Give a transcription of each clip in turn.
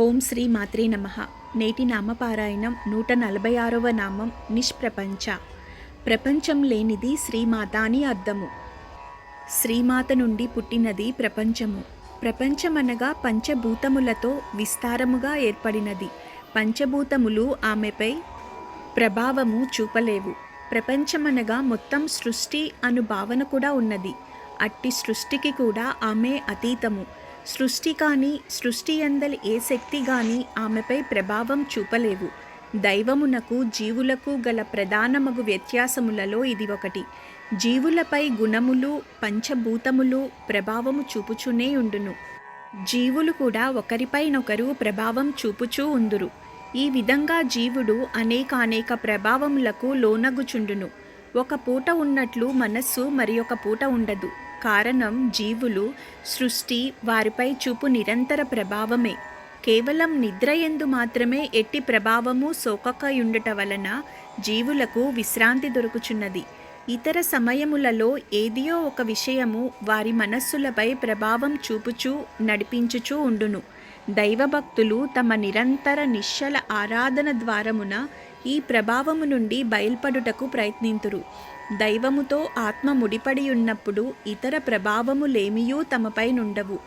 ఓం శ్రీ మాత్రే నమ. నేటి నామపారాయణం నూట నలభై ఆరవ నామం నిష్ప్రపంచ. ప్రపంచం లేనిది శ్రీమాత అని అర్థము. శ్రీమాత నుండి పుట్టినది ప్రపంచము. ప్రపంచమనగా పంచభూతములతో విస్తారముగా ఏర్పడినది. పంచభూతములు ఆమెపై ప్రభావము చూపలేవు. ప్రపంచమనగా మొత్తం సృష్టి అను భావన కూడా ఉన్నది. అట్టి సృష్టికి కూడా ఆమె అతీతము. సృష్టి కానీ సృష్టి అందలి ఏ శక్తి కానీ ఆమెపై ప్రభావం చూపలేవు. దైవమునకు జీవులకు గల ప్రధానమగు వ్యత్యాసములలో ఇది ఒకటి. జీవులపై గుణములు పంచభూతములు ప్రభావము చూపుచునే ఉండును. జీవులు కూడా ఒకరిపైనొకరు ప్రభావం చూపుచూ ఉందురు. ఈ విధంగా జీవుడు అనేక అనేక ప్రభావములకు లోనగుచుండును. ఒక పూట ఉన్నట్లు మనస్సు మరి ఒక పూట ఉండదు. కారణం జీవులు సృష్టి వారిపై చూపు నిరంతర ప్రభావమే. కేవలం నిద్ర ఎందు మాత్రమే ఎట్టి ప్రభావము సోకకయుండట వలన జీవులకు విశ్రాంతి దొరుకుచున్నది. ఇతర సమయములలో ఏదియో ఒక విషయము వారి మనస్సులపై ప్రభావం చూపుచూ నడిపించుచూ ఉండును. దైవభక్తులు తమ నిరంతర నిశ్చల ఆరాధన ద్వారమున ఈ ప్రభావము నుండి బయల్పడుటకు ప్రయత్నింతురు. దైవముతో ఆత్మ ముడిపడి ఉన్నప్పుడు ఇతర ప్రభావములేమియూ తమపై నుండవు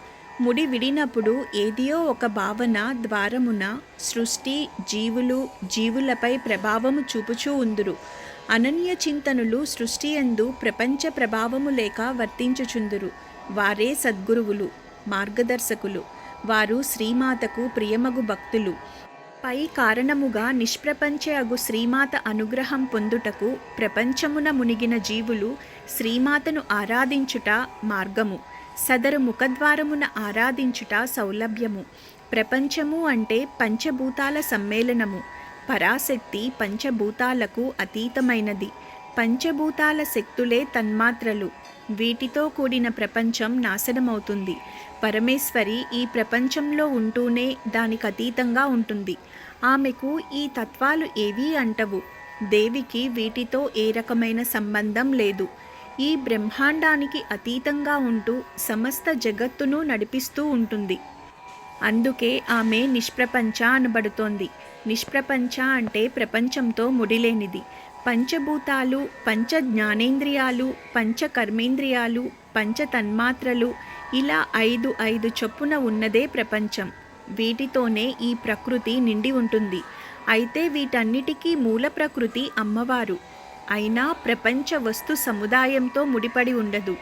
ముడి విడినప్పుడు ఏదియో ఒక భావన ద్వారమున సృష్టి జీవులు జీవులపై ప్రభావము చూపుచూ ఉందురు. అనన్య చింతనులు సృష్టి ఎందు ప్రపంచ ప్రభావము లేక వర్తించుచుందురు. వారే సద్గురువులు మార్గదర్శకులు. వారు శ్రీమాతకు ప్రియమగు భక్తులు. పై కారణముగా నిష్ప్రపంచ అగు శ్రీమాత అనుగ్రహం పొందుటకు ప్రపంచమున మునిగిన జీవులు శ్రీమాతను ఆరాధించుట మార్గము. సదరు ముఖద్వారమున ఆరాధించుట సౌలభ్యము. ప్రపంచము అంటే పంచభూతాల సమ్మేళనము. పరాశక్తి పంచభూతాలకు అతీతమైనది. పంచభూతాల శక్తులే తన్మాత్రలు. వీటితో కూడిన ప్రపంచం నాశనమవుతుంది. పరమేశ్వరి ఈ ప్రపంచంలో ఉంటూనే దానికి అతీతంగా ఉంటుంది. ఆమెకు ఈ తత్వాలు ఏవీ అంటవు. దేవికి వీటితో ఏ రకమైన సంబంధం లేదు. ఈ బ్రహ్మాండానికి అతీతంగా ఉంటూ సమస్త జగత్తును నడిపిస్తూ ఉంటుంది. అందుకే ఆమె నిష్ప్రపంచ అనబడుతోంది. నిష్ప్రపంచ అంటే ప్రపంచంతో ముడిలేనిది. పంచభూతాలు పంచ జ్ఞానేంద్రియాలు పంచ కర్మేంద్రియాలు పంచ తన్మాత్రలు ఇలా ఐదు ఐదు చొప్పున ఉన్నదే ప్రపంచం. వీటితోనే ఈ ప్రకృతి నిండి ఉంటుంది. అయితే వీటన్నిటికీ మూల ప్రకృతి అమ్మవారు. అయినా ప్రపంచ వస్తు సముదాయంతో ముడిపడి ఉండదు.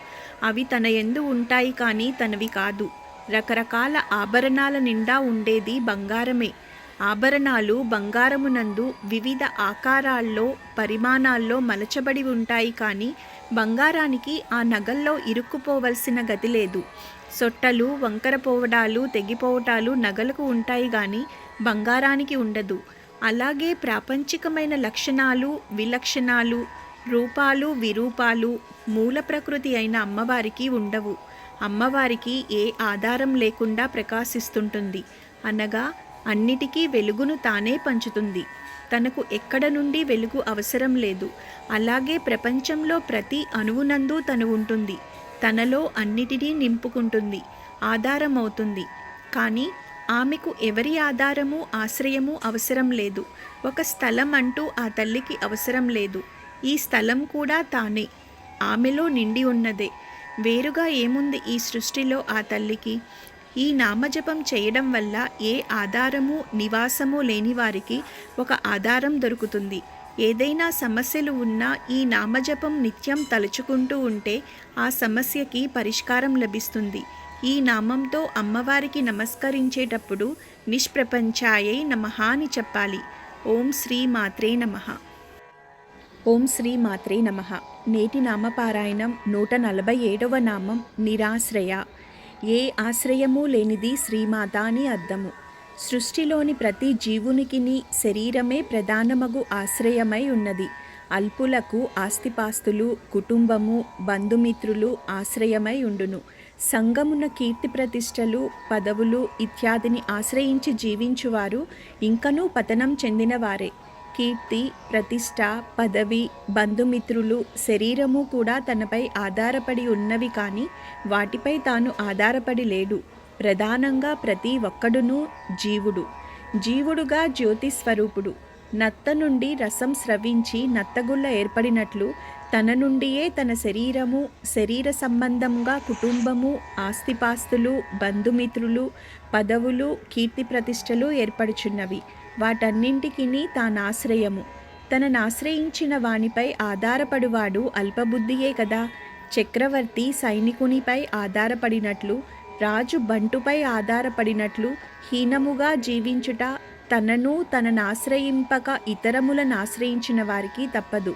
అవి తన ఎందు ఉంటాయి కానీ తనవి కాదు. రకరకాల ఆభరణాల నిండా ఉండేది బంగారమే. ఆభరణాలు బంగారమునందు వివిధ ఆకారాల్లో పరిమాణాల్లో మలచబడి ఉంటాయి కానీ బంగారానికి ఆ నగల్లో ఇరుక్కుపోవలసిన గతి లేదు. సొట్టలు వంకరపోవడాలు తెగిపోవటాలు నగలకు ఉంటాయి కానీ బంగారానికి ఉండదు. అలాగే ప్రాపంచికమైన లక్షణాలు విలక్షణాలు రూపాలు విరూపాలు మూల ప్రకృతి అయిన అమ్మవారికి ఉండవు. అమ్మవారికి ఏ ఆధారం లేకుండా ప్రకాశిస్తుంటుంది. అనగా అన్నిటికీ వెలుగును తానే పంచుతుంది. తనకు ఎక్కడ నుండి వెలుగు అవసరం లేదు. అలాగే ప్రపంచంలో ప్రతి అణువునందు తను ఉంటుంది. తనలో అన్నిటినీ నింపుకుంటుంది ఆధారమవుతుంది. కానీ ఆమెకు ఎవరి ఆధారము ఆశ్రయము అవసరం లేదు. ఒక స్థలం అంటూ ఆ తల్లికి అవసరం లేదు. ఈ స్థలం కూడా తానే. ఆమెలో నిండి ఉన్నదే. వేరుగా ఏముంది ఈ సృష్టిలో ఆ తల్లికి? ఈ నామజపం చేయడం వల్ల ఏ ఆధారము నివాసము లేని వారికి ఒక ఆధారం దొరుకుతుంది. ఏదైనా సమస్యలు ఉన్నా ఈ నామజపం నిత్యం తలుచుకుంటూ ఉంటే ఆ సమస్యకి పరిష్కారం లభిస్తుంది. ఈ నామంతో అమ్మవారికి నమస్కరించేటప్పుడు నిష్ప్రపంచాయై నమః అని చెప్పాలి. ఓం శ్రీ మాత్రే నమః. ఓం శ్రీ మాత్రే నమః. నేటి నామపారాయణం నూట నలభై ఏడవ నామం నిరాశ్రయ. ఏ ఆశ్రయము లేనిది శ్రీమాత అని అర్థము. సృష్టిలోని ప్రతి జీవునికిని శరీరమే ప్రధానమగు ఆశ్రయమై ఉన్నది. అల్పులకు ఆస్తిపాస్తులు కుటుంబము బంధుమిత్రులు ఆశ్రయమై ఉండును. సంగమున కీర్తి ప్రతిష్టలు పదవులు ఇత్యాదిని ఆశ్రయించి జీవించువారు ఇంకనూ పతనం చెందినవారే. కీర్తి ప్రతిష్ట పదవి బంధుమిత్రులు శరీరము కూడా తనపై ఆధారపడి ఉన్నవి కానీ వాటిపై తాను ఆధారపడి లేడు. ప్రధానంగా ప్రతి ఒక్కడును జీవుడు. జీవుడుగా జ్యోతి స్వరూపుడు నత్త నుండి రసం స్రవించి నత్తగుల్ల ఏర్పడినట్లు తన నుండియే తన శరీరము శరీర సంబంధంగా కుటుంబము ఆస్తిపాస్తులు బంధుమిత్రులు పదవులు కీర్తి ప్రతిష్టలు ఏర్పడుచున్నవి. వాటన్నింటికి తానాశ్రయము. తనను ఆశ్రయించిన వానిపై ఆధారపడువాడు అల్పబుద్ధియే కదా. చక్రవర్తి సైనికునిపై ఆధారపడినట్లు రాజు బంటుపై ఆధారపడినట్లు హీనముగా జీవించుట తనను తనను ఆశ్రయింపక ఇతరములను ఆశ్రయించిన వారికి తప్పదు.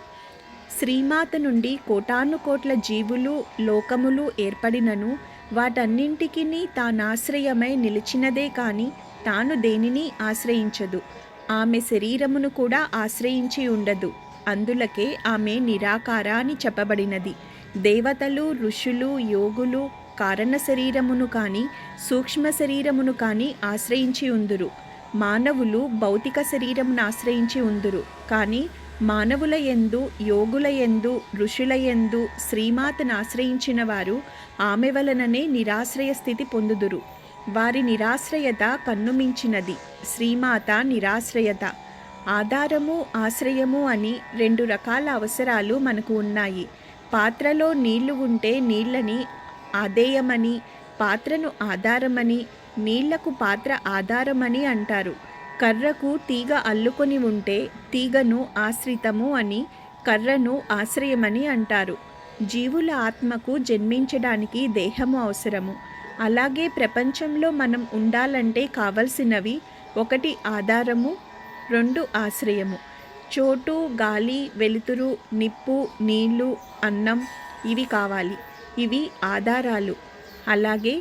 శ్రీమాత నుండి కోటాను కోట్ల జీవులు లోకములు ఏర్పడినను వాటన్నింటికి తానాశ్రయమై నిలిచినదే కాని తాను దేనిని ఆశ్రయించదు. ఆమె శరీరమును కూడా ఆశ్రయించి ఉండదు. అందులకే ఆమె నిరాకార అని చెప్పబడినది. దేవతలు ఋషులు యోగులు కారణ శరీరమును కానీ సూక్ష్మ శరీరమును కానీ ఆశ్రయించి ఉందురు. మానవులు భౌతిక శరీరమును ఆశ్రయించి ఉందురు. కానీ మానవుల ఎందు యోగుల ఎందు ఋషుల ఎందు శ్రీమాతను ఆశ్రయించిన వారు ఆమె వలననే నిరాశ్రయ స్థితి పొందుదురు. వారి నిరాశ్రయత కన్నుమించినది శ్రీమాత నిరాశ్రయత. ఆధారము ఆశ్రయము అని రెండు రకాల అవసరాలు మనకు ఉన్నాయి. పాత్రలో నీళ్ళు ఉంటే నీళ్ళని ఆదేయమని పాత్రను ఆధారమని నీళ్ళకు పాత్ర ఆధారమని అంటారు. కర్రకు తీగ అల్లుకొని ఉంటే తీగను ఆశ్రితము అని కర్రను ఆశ్రయమని అంటారు. జీవుల ఆత్మకు జన్మించడానికి దేహము అవసరము. అలాగే ప్రపంచంలో మనం ఉండాలంటే కావలసినవి ఒకటి ఆధారము రెండు ఆశ్రయము. చోటు గాలి వెలుతురు నిప్పు నీళ్ళు అన్నం ఇవి కావాలి. ఇవి ఆధారాలు. అలాగే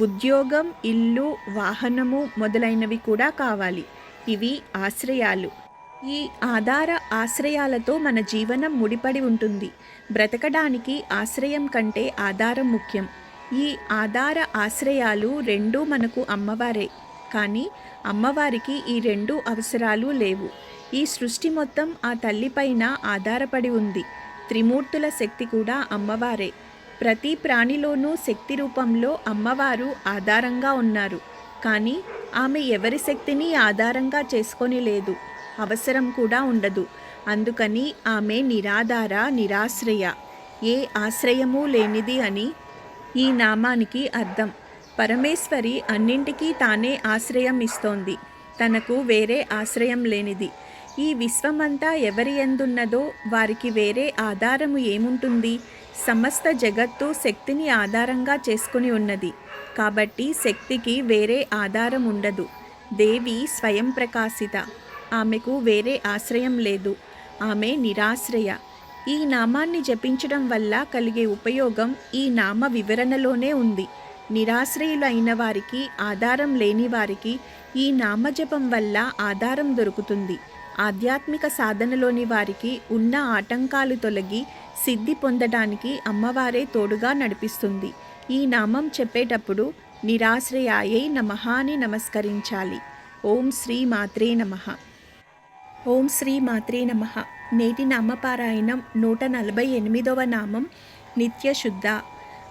ఉద్యోగం ఇల్లు వాహనము మొదలైనవి కూడా కావాలి. ఇవి ఆశ్రయాలు. ఈ ఆధార ఆశ్రయాలతో మన జీవనం ముడిపడి ఉంటుంది. బ్రతకడానికి ఆశ్రయం కంటే ఆధారం ముఖ్యం. ఈ ఆధార ఆశ్రయాలు రెండూ మనకు అమ్మవారే. కానీ అమ్మవారికి ఈ రెండు అవసరాలు లేవు. ఈ సృష్టి మొత్తం ఆ తల్లిపైన ఆధారపడి ఉంది. త్రిమూర్తుల శక్తి కూడా అమ్మవారే. ప్రతి ప్రాణిలోనూ శక్తి రూపంలో అమ్మవారు ఆధారంగా ఉన్నారు. కానీ ఆమె ఎవరి శక్తిని ఆధారంగా చేసుకొని లేదు. అవసరం కూడా ఉండదు. అందుకని ఆమె నిరాధార నిరాశ్రయ. ఏ ఆశ్రయము లేనిది అని ఈ నామానికి అర్థం. పరమేశ్వరి అన్నింటికీ తానే ఆశ్రయం ఇస్తోంది. తనకు వేరే ఆశ్రయం లేనిది. ఈ విశ్వమంతా ఎవరి ఎందున్నదో వారికి వేరే ఆధారము ఏముంటుంది? సమస్త జగత్తు శక్తిని ఆధారంగా చేసుకుని ఉన్నది. కాబట్టి శక్తికి వేరే ఆధారం ఉండదు. దేవి స్వయం ప్రకాశిత. ఆమెకు వేరే ఆశ్రయం లేదు. ఆమె నిరాశ్రయ. ఈ నామాన్ని జపించడం వల్ల కలిగే ఉపయోగం ఈ నామ వివరణలోనే ఉంది. నిరాశ్రయులైన వారికి ఆధారం లేని వారికి ఈ నామజపం వల్ల ఆధారం దొరుకుతుంది. ఆధ్యాత్మిక సాధనలోని వారికి ఉన్న ఆటంకాలు తొలగి సిద్ధి పొందడానికి అమ్మవారే తోడుగా నడిపిస్తుంది. ఈ నామం చెప్పేటప్పుడు నిరాశ్రయాయై నమః అని నమస్కరించాలి. ఓం శ్రీ మాత్రే నమః. ఓం శ్రీ మాత్రే నమ. నేటి నామపారాయణం నూట నలభై ఎనిమిదవ నామం నిత్యశుద్ధ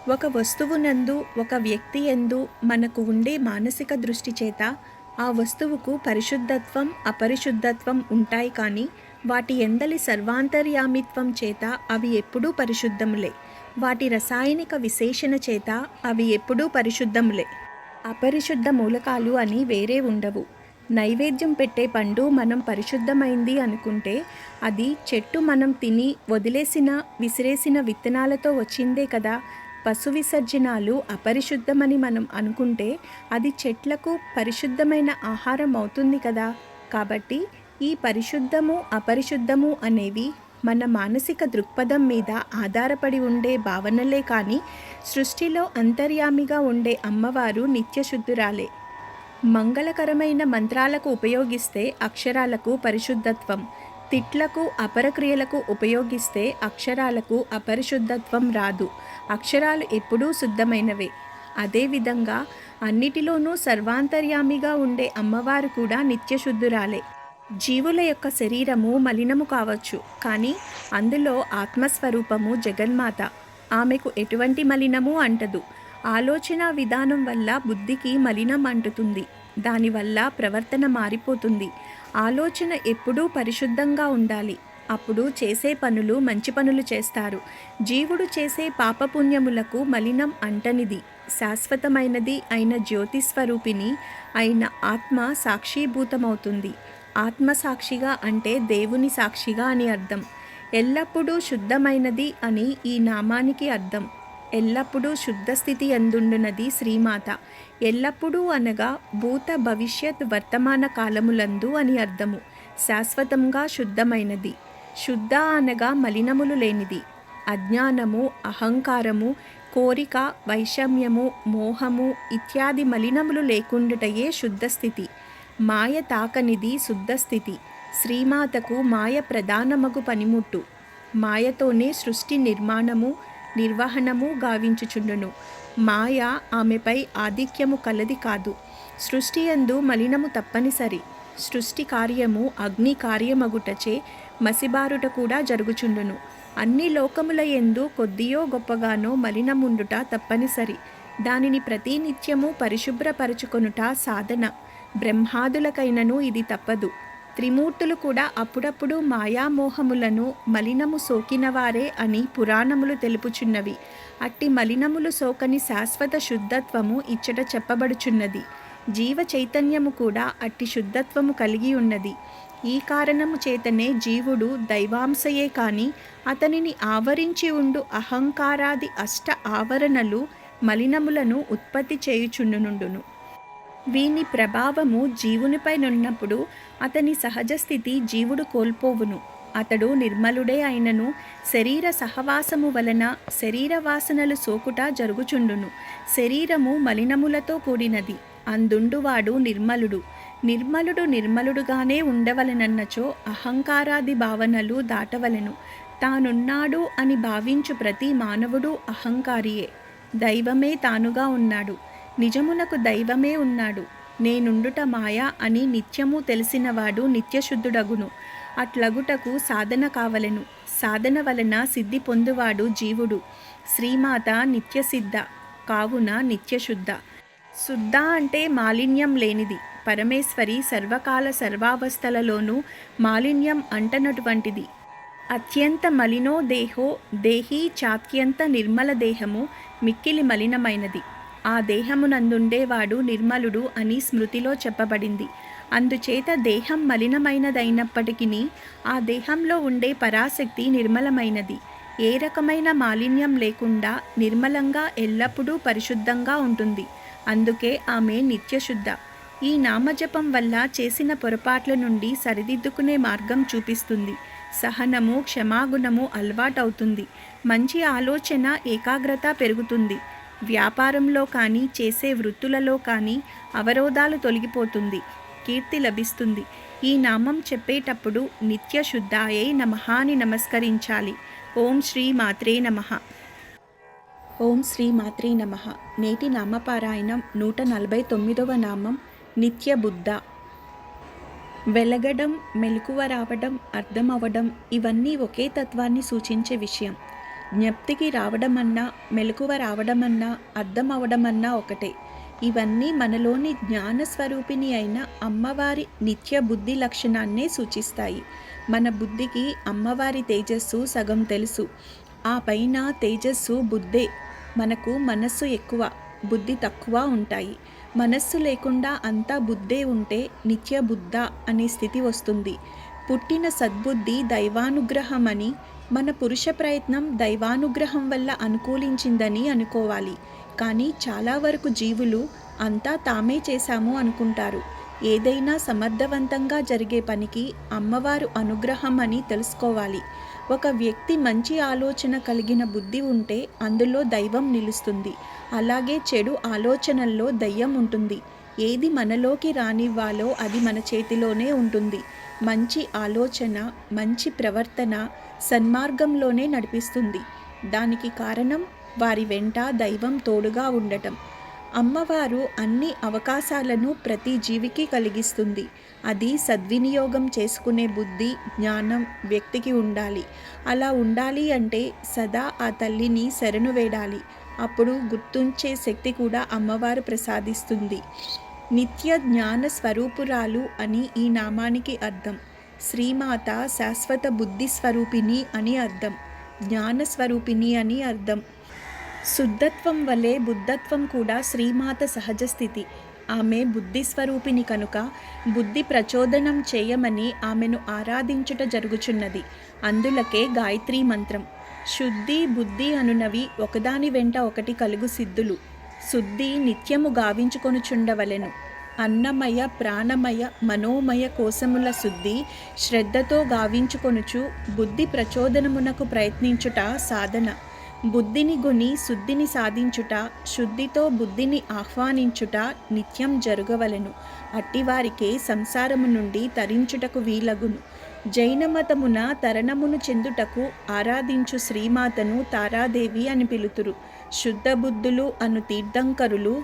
ఒక వస్తువునందు ఒక వ్యక్తి ఎందు మనకు ఉండే మానసిక దృష్టి చేత ఆ వస్తువుకు పరిశుద్ధత్వం అపరిశుద్ధత్వం ఉంటాయి కానీ వాటి ఎందలి సర్వాంతర్యామిత్వం చేత అవి ఎప్పుడూ పరిశుద్ధములే. వాటి రసాయనిక విశేషణ చేత అవి ఎప్పుడూ పరిశుద్ధములే. అపరిశుద్ధ మూలకాలు అని వేరే ఉండవు. నైవేద్యం పెట్టే పండు మనం పరిశుద్ధమైంది అనుకుంటే అది చెట్టు మనం తిని వదిలేసిన విసిరేసిన విత్తనాలతో వచ్చిందే కదా పశు విసర్జనాలు అపరిశుద్ధమని మనం అనుకుంటే అది చెట్లకు పరిశుద్ధమైన ఆహారం అవుతుంది కదా. కాబట్టి ఈ పరిశుద్ధము అపరిశుద్ధము అనేవి మన మానసిక దృక్పథం మీద ఆధారపడి ఉండే భావనలే కానీ సృష్టిలో అంతర్యామిగా ఉండే అమ్మవారు నిత్యశుద్ధురాలే. మంగళకరమైన మంత్రాలకు ఉపయోగిస్తే అక్షరాలకు పరిశుద్ధత్వం తిట్లకు అపరక్రియలకు ఉపయోగిస్తే అక్షరాలకు అపరిశుద్ధత్వం రాదు. అక్షరాలు ఎప్పుడూ శుద్ధమైనవే. అదేవిధంగా అన్నిటిలోనూ సర్వాంతర్యామిగా ఉండే అమ్మవారు కూడా నిత్యశుద్ధురాలే. జీవుల యొక్క శరీరము మలినము కావచ్చు కానీ అందులో ఆత్మస్వరూపము జగన్మాత. ఆమెకు ఎటువంటి మలినము అంటదు. ఆలోచన విధానం వల్ల బుద్ధికి మలినం అంటుతుంది. దానివల్ల ప్రవర్తన మారిపోతుంది. ఆలోచన ఎప్పుడూ పరిశుద్ధంగా ఉండాలి. అప్పుడు చేసే పనులు మంచి పనులు చేస్తారు. జీవుడు చేసే పాపపుణ్యములకు మలినం అంటనిది. శాశ్వతమైనది అయిన జ్యోతి స్వరూపిణి అయిన ఆత్మ సాక్షీభూతమవుతుంది. ఆత్మ సాక్షిగా అంటే దేవుని సాక్షిగా అని అర్థం. ఎల్లప్పుడూ శుద్ధమైనది అని ఈ నామానికి అర్థం. ఎల్లప్పుడూ శుద్ధ స్థితి అందుండునది శ్రీమాత. ఎల్లప్పుడూ అనగా భూత భవిష్యత్ వర్తమాన కాలములందు అని అర్థము. శాశ్వతంగా శుద్ధమైనది. శుద్ధ అనగా మలినములు లేనిది. అజ్ఞానము అహంకారము కోరిక వైషమ్యము మోహము ఇత్యాది మలినములు లేకుండుటయే శుద్ధ స్థితి. మాయ తాకనిది శుద్ధస్థితి శ్రీమాతకు మాయ ప్రధానమగు పనిముట్టు. మాయతోనే సృష్టి నిర్మాణము నిర్వహణము గావించుచుండును. మాయ ఆమెపై ఆధిక్యము కలది కాదు. సృష్టి యందు మలినము తప్పనిసరి. సృష్టి కార్యము అగ్ని కార్యమగుటచే మసిబారుట కూడా జరుగుచుండును. అన్ని లోకముల ఎందు కొద్దియో గొప్పగానో మలినముండుట తప్పనిసరి. దానిని ప్రతినిత్యము పరిశుభ్రపరచుకొనుట సాధన. బ్రహ్మాదులకైనను ఇది తప్పదు. త్రిమూర్తులు కూడా అప్పుడప్పుడు మాయామోహములను మలినము సోకినవారే అని పురాణములు తెలుపుచున్నవి. అట్టి మలినములు సోకని శాశ్వత శుద్ధత్వము ఇచ్చట చెప్పబడుచున్నది. జీవ చైతన్యము కూడా అట్టి శుద్ధత్వము కలిగి ఉన్నది. ఈ కారణము చేతనే జీవుడు దైవాంశయే కాని అతనిని ఆవరించి ఉండు అహంకారాది అష్ట ఆవరణలు మలినములను ఉత్పత్తి చేయుచుండునుండును. వీని ప్రభావము జీవునిపై నున్నప్పుడు అతని సహజ స్థితి జీవుడు కోల్పోవును. అతడు నిర్మలుడే అయినను శరీర సహవాసము వలన శరీర వాసనలు సోకుట జరుగుచుండును. శరీరము మలినములతో కూడినది. అందుండువాడు నిర్మలుడు. నిర్మలుడు నిర్మలుడుగానే ఉండవలనన్నచో అహంకారాది భావనలు దాటవలెను. తానున్నాడు అని భావించు ప్రతి మానవుడు అహంకారియే. దైవమే తానుగా ఉన్నాడు. నిజమునకు దైవమే ఉన్నాడు. నేనుండుట మాయా అని నిత్యము తెలిసినవాడు నిత్యశుద్ధుడగును. అట్లగుటకు సాధన కావలెను. సాధన వలన సిద్ధి పొందువాడు జీవుడు. శ్రీమాత నిత్యసిద్ధ కావున నిత్యశుద్ధ. శుద్ధ అంటే మాలిన్యం లేనిది. పరమేశ్వరి సర్వకాల సర్వావస్థలలోనూ మాలిన్యం అంటనటువంటిది. అత్యంత మలినో దేహో దేహీ చాత్యంత నిర్మల దేహము మిక్కిలి మలినమైనది. ఆ దేహమునందుండేవాడు నిర్మలుడు అని స్మృతిలో చెప్పబడింది. అందుచేత దేహం మలినమైనదైనప్పటికీ ఆ దేహంలో ఉండే పరాశక్తి నిర్మలమైనది. ఏ రకమైన మాలిన్యం లేకుండా నిర్మలంగా ఎల్లప్పుడూ పరిశుద్ధంగా ఉంటుంది. అందుకే ఆమె నిత్యశుద్ధ. ఈ నామజపం వల్ల చేసిన పొరపాట్ల నుండి సరిదిద్దుకునే మార్గం చూపిస్తుంది. సహనము క్షమాగుణము అలవాటవుతుంది. మంచి ఆలోచన ఏకాగ్రత పెరుగుతుంది. వ్యాపారంలో కానీ చేసే వృత్తులలో కానీ అవరోధాలు తొలగిపోతుంది. కీర్తి లభిస్తుంది. ఈ నామం చెప్పేటప్పుడు నిత్య శుద్ధాయే నమస్కరించాలి. ఓం శ్రీ మాత్రే నమః. ఓం శ్రీ మాత్రే నమః. నేటి నామపారాయణం నూట నలభై తొమ్మిదవ నామం నిత్య బుద్ధ. వెలగడం మెలకువ రావడం అర్థం ఇవన్నీ ఒకే తత్వాన్ని సూచించే విషయం. జ్ఞప్తికి రావడమన్నా మెలకువ రావడమన్నా అర్థం అవడమన్నా ఒకటే. ఇవన్నీ మనలోని జ్ఞాన స్వరూపిణి అయిన అమ్మవారి నిత్య బుద్ధి లక్షణాన్నే సూచిస్తాయి. మన బుద్ధికి అమ్మవారి తేజస్సు సగం తెలుసు. ఆ పైన తేజస్సు బుద్ధే. మనకు మనస్సు ఎక్కువ బుద్ధి తక్కువ ఉంటాయి. మనస్సు లేకుండా అంతా బుద్ధే ఉంటే నిత్య బుద్ధ అనే స్థితి వస్తుంది. పుట్టిన సద్బుద్ధి దైవానుగ్రహమని మన పురుష ప్రయత్నం దైవానుగ్రహం వల్ల అనుకూలించిందని అనుకోవాలి. కానీ చాలా వరకు జీవులు అంతా తామే చేశాము అనుకుంటారు. ఏదైనా సమర్థవంతంగా జరిగే పనికి అమ్మవారు అనుగ్రహం అని తెలుసుకోవాలి. ఒక వ్యక్తి మంచి ఆలోచన కలిగిన బుద్ధి ఉంటే అందులో దైవం నిలుస్తుంది. అలాగే చెడు ఆలోచనల్లో దయ్యం ఉంటుంది. ఏది మనలోకి రానివ్వాలో అది మన చేతిలోనే ఉంటుంది. మంచి ఆలోచన మంచి ప్రవర్తన సన్మార్గంలోనే నడిపిస్తుంది. దానికి కారణం వారి వెంట దైవం తోడుగా ఉండటం. అమ్మవారు అన్ని అవకాశాలను ప్రతి జీవికి కలిగిస్తుంది. అది సద్వినియోగం చేసుకునే బుద్ధి జ్ఞానం వ్యక్తికి ఉండాలి. అలా ఉండాలి అంటే సదా ఆ తల్లిని శరణు వేడాలి. అప్పుడు గుర్తుంచే శక్తి కూడా అమ్మవారు ప్రసాదిస్తుంది. నిత్య జ్ఞాన స్వరూపురాలు అని ఈ నామానికి అర్థం. శ్రీమాత శాశ్వత బుద్ధి స్వరూపిణి అని అర్థం. జ్ఞాన స్వరూపిణి అని అర్థం. శుద్ధత్వం వలె బుద్ధత్వం కూడా శ్రీమాత సహజ స్థితి ఆమె బుద్ధిస్వరూపిణి కనుక బుద్ధి ప్రచోదనం చేయమని ఆమెను ఆరాధించుట జరుగుచున్నది. అందులకే గాయత్రీ మంత్రం. శుద్ధి బుద్ధి అనునవి ఒకదాని వెంట ఒకటి కలుగు సిద్ధులు. శుద్ధి నిత్యము గావించుకొనుచుండవలెను. అన్నమయ ప్రాణమయ మనోమయ కోశముల శుద్ధి శ్రద్ధతో గావించుకొనుచు బుద్ధి ప్రచోదనమునకు ప్రయత్నించుట సాధన. బుద్ధిని గుని శుద్ధిని సాధించుట శుద్ధితో బుద్ధిని ఆహ్వానించుట నిత్యం జరగవలెను. అట్టివారికే సంసారము నుండి తరించుటకు వీలగును. జైన మతమున తరణమును చెందుటకు ఆరాధించు శ్రీమాతను తారాదేవి అని పిలుతురు. శుద్ధ బుద్ధులు అను తీర్థంకరులు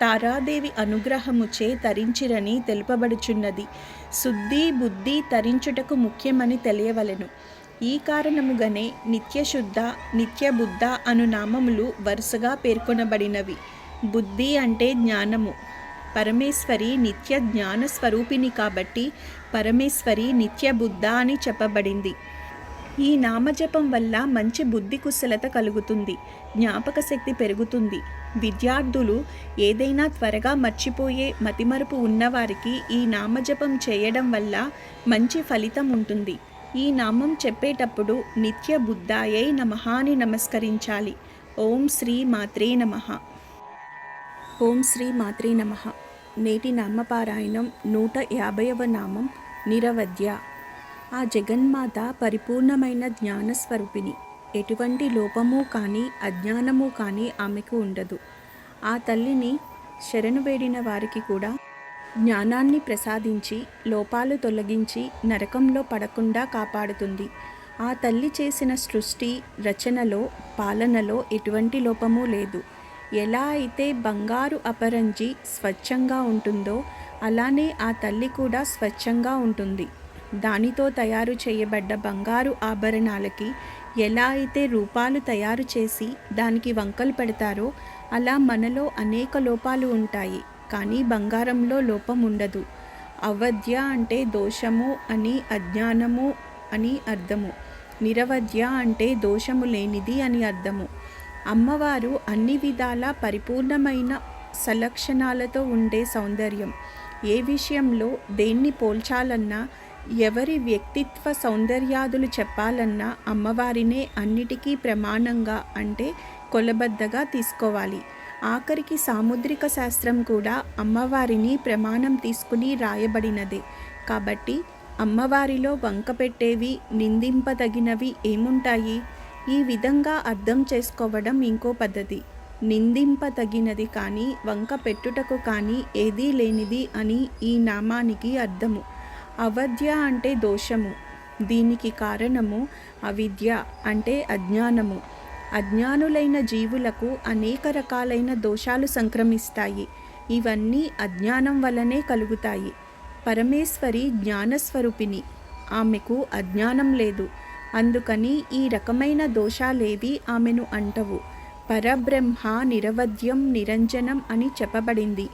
తారాదేవి అనుగ్రహముచే తరించిరని తెలుపబడుచున్నది. శుద్ధి బుద్ధి తరించుటకు ముఖ్యమని తెలియవలెను. ఈ కారణముగానే నిత్యశుద్ధ నిత్యబుద్ధ అను నామములు వరుసగా పేర్కొనబడినవి. బుద్ధి అంటే జ్ఞానము. పరమేశ్వరి నిత్య జ్ఞాన స్వరూపిణి కాబట్టి పరమేశ్వరి నిత్య బుద్ధ అని చెప్పబడింది. ఈ నామజపం వల్ల మంచి బుద్ధి కుశలత కలుగుతుంది జ్ఞాపక శక్తి పెరుగుతుంది. విద్యార్థులు ఏదైనా త్వరగా మర్చిపోయే మతిమరుపు ఉన్నవారికి ఈ నామజపం చేయడం వల్ల మంచి ఫలితం ఉంటుంది. ఈ నామం చెప్పేటప్పుడు నిత్య బుద్ధాయై నమహాని నమస్కరించాలి. ఓం శ్రీ మాత్రే నమః. ఓం శ్రీ మాత్రే నమః. నేటి నామపారాయణం నూట యాభైవ నామం నిరవధ్య. ఆ జగన్మాత పరిపూర్ణమైన జ్ఞానస్వరూపిణి. ఎటువంటి లోపము కానీ అజ్ఞానము కానీ ఆమెకు ఉండదు. ఆ తల్లిని శరణు వేడిన వారికి కూడా జ్ఞానాన్ని ప్రసాదించి లోపాలు తొలగించి నరకంలో పడకుండా కాపాడుతుంది. ఆ తల్లి చేసిన సృష్టి రచనలో పాలనలో ఎటువంటి లోపము లేదు. ఎలా అయితే బంగారు అపరంజి స్వచ్ఛంగా ఉంటుందో అలానే ఆ తల్లి కూడా స్వచ్ఛంగా ఉంటుంది. దానితో తయారు చేయబడ్డ బంగారు ఆభరణాలకి ఎలా అయితే రూపాలు తయారు చేసి దానికి వంకలు పెడతారో అలా మనలో అనేక లోపాలు ఉంటాయి. కానీ బంగారంలో లోపం ఉండదు. అవధ్య అంటే దోషము అని అజ్ఞానము అని అర్థము. నిరవధ్య అంటే దోషము లేనిది అని అర్థము. అమ్మవారు అన్ని విధాల పరిపూర్ణమైన సలక్షణాలతో ఉండే సౌందర్యం. ఏ విషయంలో దేన్ని పోల్చాలన్నా ఎవరి వ్యక్తిత్వ సౌందర్యాదులు చెప్పాలన్నా అమ్మవారినే అన్నిటికీ ప్రమాణంగా అంటే కొలబద్దగా తీసుకోవాలి. ఆఖరికి సాముద్రిక శాస్త్రం కూడా అమ్మవారిని ప్రమాణం తీసుకుని రాయబడినదే. కాబట్టి అమ్మవారిలో వంక పెట్టేవి నిందింపదగినవి ఏముంటాయి? ఈ విధంగా అర్థం చేసుకోవడం ఇంకో పద్ధతి. నిందింపతగినది కానీ వంక పెట్టుటకు కానీ ఏదీ లేనిది అని ఈ నామానికి అర్థము. అవధ్య అంటే దోషము. దీనికి కారణము అవిద్య అంటే అజ్ఞానము. అజ్ఞానులైన జీవులకు అనేక రకాలైన దోషాలు సంక్రమిస్తాయి. ఇవన్నీ అజ్ఞానం వలనే కలుగుతాయి. పరమేశ్వరి జ్ఞానస్వరూపిణి. ఆమెకు అజ్ఞానం లేదు. అందుకని ఈ రకమైన దోషాలేవి ఆమెను అంటవు. పరబ్రహ్మ నిరవధ్యం నిరంజనం అని చెప్పబడింది.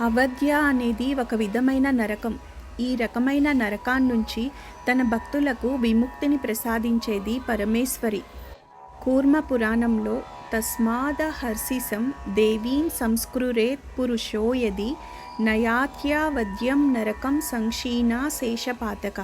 అవధ్య అనేది ఒక విధమైన నరకం. ఈ రకమైన నరకాన్నుంచి తన భక్తులకు విముక్తిని ప్రసాదించేది పరమేశ్వరి. కూర్మ పురాణంలో తస్మాదహర్షిసం దేవీం సంస్కృరేత్ పురుషో యది నయాత్యావద్యం నరకం సంక్షీణా శేషపాతక.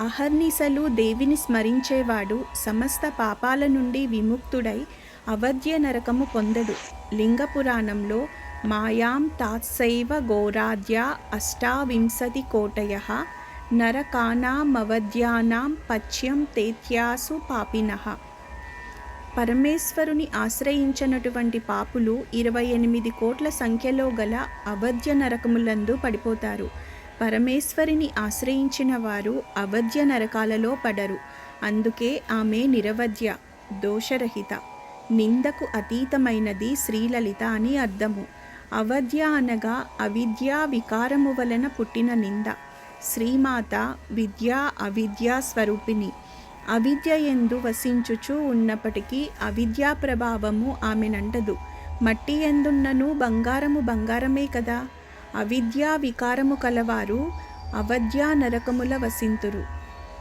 అహర్నిశలు దేవిని స్మరించేవాడు సమస్త పాపాల నుండి విముక్తుడై అవధ్య నరకము పొందడు. లింగపురాణంలో మాయాం తాత్సైవ గోరాద్యా అష్టావింశతి కోటయ నరకానామవధ్యానాం పచ్యం తేత్యాసు పాపినః. పరమేశ్వరుని ఆశ్రయించినటువంటి పాపులు ఇరవై ఎనిమిది కోట్ల సంఖ్యలో గల అవధ్య నరకములందు పడిపోతారు. పరమేశ్వరిని ఆశ్రయించిన వారు అవధ్య నరకాలలో పడరు. అందుకే ఆమె నిరవధ్య దోషరహిత నిందకు అతీతమైనది శ్రీలలిత అని అర్థము. అవధ్య అనగా అవిద్యా వికారము వలన పుట్టిన నింద. శ్రీమాత విద్యా అవిద్యా స్వరూపిణి. అవిద్య ఎందు వసించుచు ఉన్నప్పటికీ అవిద్యా ప్రభావము ఆమెనంటదు. మట్టి ఎందున్నను బంగారము బంగారమే కదా. అవిద్యా వికారము కలవారు అవధ్యా నరకముల వసింతురు.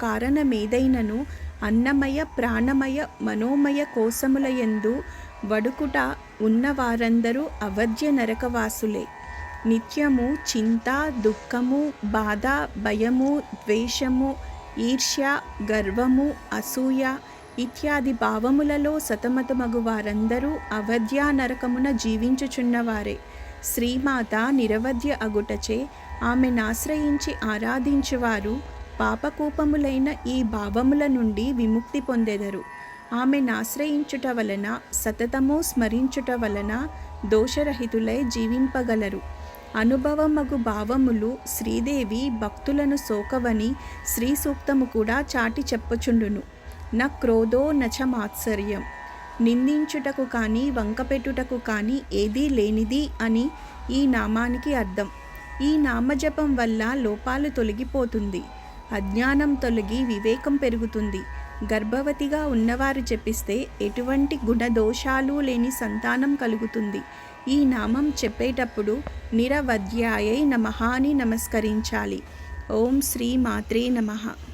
కారణమేదైనను అన్నమయ ప్రాణమయ మనోమయ కోశముల యందు వడుకుట ఉన్నవారందరూ అవధ్య నరకవాసులే. నిత్యము చింత దుఃఖము బాధ భయము ద్వేషము ఈర్ష్య గర్వము అసూయ ఇత్యాది భావములలో సతమతమగు వారందరూ అవధ్యా నరకమున జీవించుచున్నవారే. శ్రీమాత నిరవధ్య అగుటచే ఆమెనాశ్రయించి ఆరాధించువారు పాపకూపములైన ఈ భావముల నుండి విముక్తి పొందెదరు. ఆమెనాశ్రయించుట వలన సతతము స్మరించుట వలన దోషరహితులై జీవింపగలరు. అనుభవమగు భావములు శ్రీదేవి భక్తులను సోకవని శ్రీ సూక్తము కూడా చాటి చెప్పుచుండును. న క్రోధో నచ మాత్సర్యం. నిందించుటకు కానీ వంకపెట్టుటకు కానీ ఏదీ లేనిది అని ఈ నామానికి అర్థం. ఈ నామజపం వల్ల లోపాలు తొలగిపోతుంది. అజ్ఞానం తొలగి వివేకం పెరుగుతుంది. గర్భవతిగా ఉన్నవారు జపిస్తే ఎటువంటి గుణదోషాలు లేని సంతానం కలుగుతుంది. ఈ నామం చెప్పేటప్పుడు నిరవధ్యాయై నమః అని నమస్కరించాలి. ఓం శ్రీ మాత్రే నమః.